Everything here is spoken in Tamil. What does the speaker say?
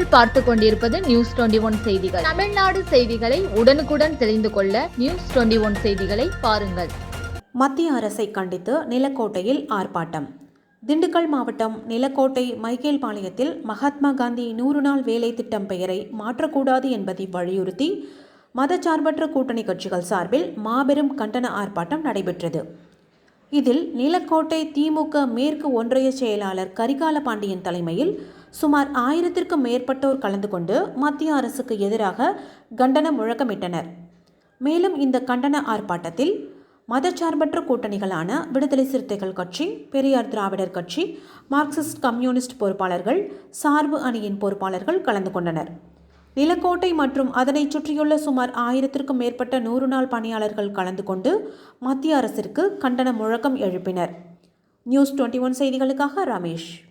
நீங்கள் பார்த்து கொண்டிருப்பது நியூஸ் டுவெண்டி ஒன் செய்திகள். தமிழ்நாடு செய்திகளை உடனுக்குடன் தெரிந்து கொள்ள நியூஸ் டுவெண்டி ஒன் செய்திகளை பாருங்கள். மத்திய அரசை கண்டித்து நிலக்கோட்டையில் ஆர்ப்பாட்டம். திண்டுக்கல் மாவட்டம் நிலக்கோட்டை மைக்கேல்பாளையத்தில் மகாத்மா காந்தி நூறு நாள் வேலை திட்டம் பெயரை மாற்றக்கூடாது என்பதை வலியுறுத்தி மதச்சார்பற்ற கூட்டணி கட்சிகள் சார்பில் மாபெரும் கண்டன ஆர்ப்பாட்டம் நடைபெற்றது. இதில் நிலக்கோட்டை திமுக மேற்கு ஒன்றிய செயலாளர் கரிகால பாண்டியன் தலைமையில் சுமார் ஆயிரத்திற்கும் மேற்பட்டோர் கலந்து கொண்டு மத்திய அரசுக்கு எதிராக கண்டன முழக்கமிட்டனர். மேலும் இந்த கண்டன ஆர்ப்பாட்டத்தில் மதச்சார்பற்ற கூட்டணிகளான விடுதலை சிறுத்தைகள் கட்சி பெரியார் திராவிடர் கட்சி மார்க்சிஸ்ட் கம்யூனிஸ்ட் பொறுப்பாளர்கள் சார்பு அணியின் பொறுப்பாளர்கள் கலந்து கொண்டனர். நிலக்கோட்டை மற்றும் அதனைச் சுற்றியுள்ள சுமார் ஆயிரத்திற்கும் மேற்பட்ட நூறு நாள் பணியாளர்கள் கலந்து கொண்டு மத்திய அரசிற்கு கண்டன முழக்கம் எழுப்பினர். நியூஸ் டுவெண்ட்டி ஒன் செய்திகளுக்காக ரமேஷ்.